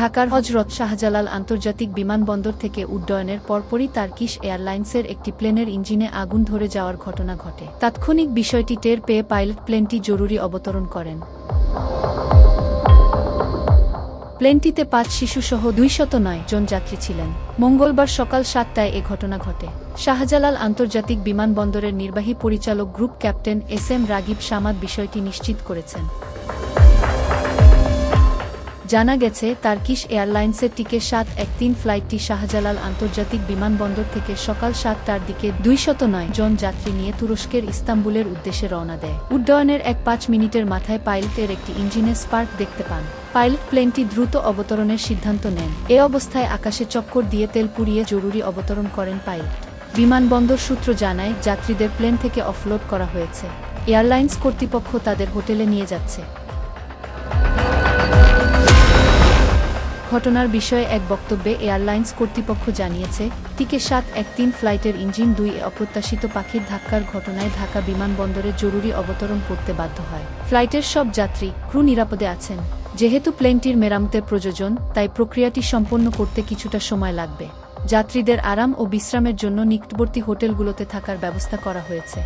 ঢাকার হজরত শাহজালাল আন্তর্জাতিক বিমানবন্দর থেকে উড্ডয়নের পরপরই তার্কিশ এয়ারলাইন্সের একটি প্লেনের ইঞ্জিনে আগুন ধরে যাওয়ার ঘটনা ঘটে। তাৎক্ষণিক বিষয়টি টের পেয়ে পাইলট প্লেনটি জরুরি অবতরণ করেন। প্লেনটিতে পাঁচ শিশুসহ দুইশত নয় জন যাত্রী ছিলেন। মঙ্গলবার সকাল সাতটায় এ ঘটনা ঘটে। শাহজালাল আন্তর্জাতিক বিমানবন্দরের নির্বাহী পরিচালক group captain S M Ragib Samad বিষয়টি নিশ্চিত করেছেন। জানা গেছে তার্কিশ এয়ারলাইন্সের টিকে সাত এক তিন ফ্লাইটটি শাহজালাল আন্তর্জাতিক বিমানবন্দর থেকে সকাল সাতটার দিকে দুইশত নয় জন যাত্রী নিয়ে তুরস্কের ইস্তাম্বুলের উদ্দেশ্যে রওনা দেয়। উড্ডয়নের এক পাঁচ মিনিটের মাথায় পাইলটের একটি ইঞ্জিনে স্পার্ক দেখতে পান। পাইলট প্লেনটি দ্রুত অবতরণের সিদ্ধান্ত নেন। এ অবস্থায় আকাশে চক্কর দিয়ে তেল পুড়িয়ে জরুরি অবতরণ করেন পাইলট। বিমানবন্দর সূত্র জানায়, যাত্রীদের প্লেন থেকে অফলোড করা হয়েছে। এয়ারলাইন্স কর্তৃপক্ষ তাদের হোটেলে নিয়ে যাচ্ছে। ঘটনার বিষয়ে এক বক্তব্যে এয়ারলাইন্স কর্তৃপক্ষ জানিয়েছে, টিকে সাত এক তিন ফ্লাইটের ইঞ্জিন দুই অপ্রত্যাশিত পাখির ধাক্কার ঘটনায় ঢাকা বিমানবন্দরে জরুরি অবতরণ করতে বাধ্য হয়। ফ্লাইটের সব যাত্রী, ক্রু নিরাপদে আছেন। যেহেতু প্লেনটির মেরামতের প্রয়োজন, তাই প্রক্রিয়াটি সম্পন্ন করতে কিছুটা সময় লাগবে। যাত্রীদের আরাম ও বিশ্রামের জন্য নিকটবর্তী হোটেলগুলোতে থাকার ব্যবস্থা করা হয়েছে।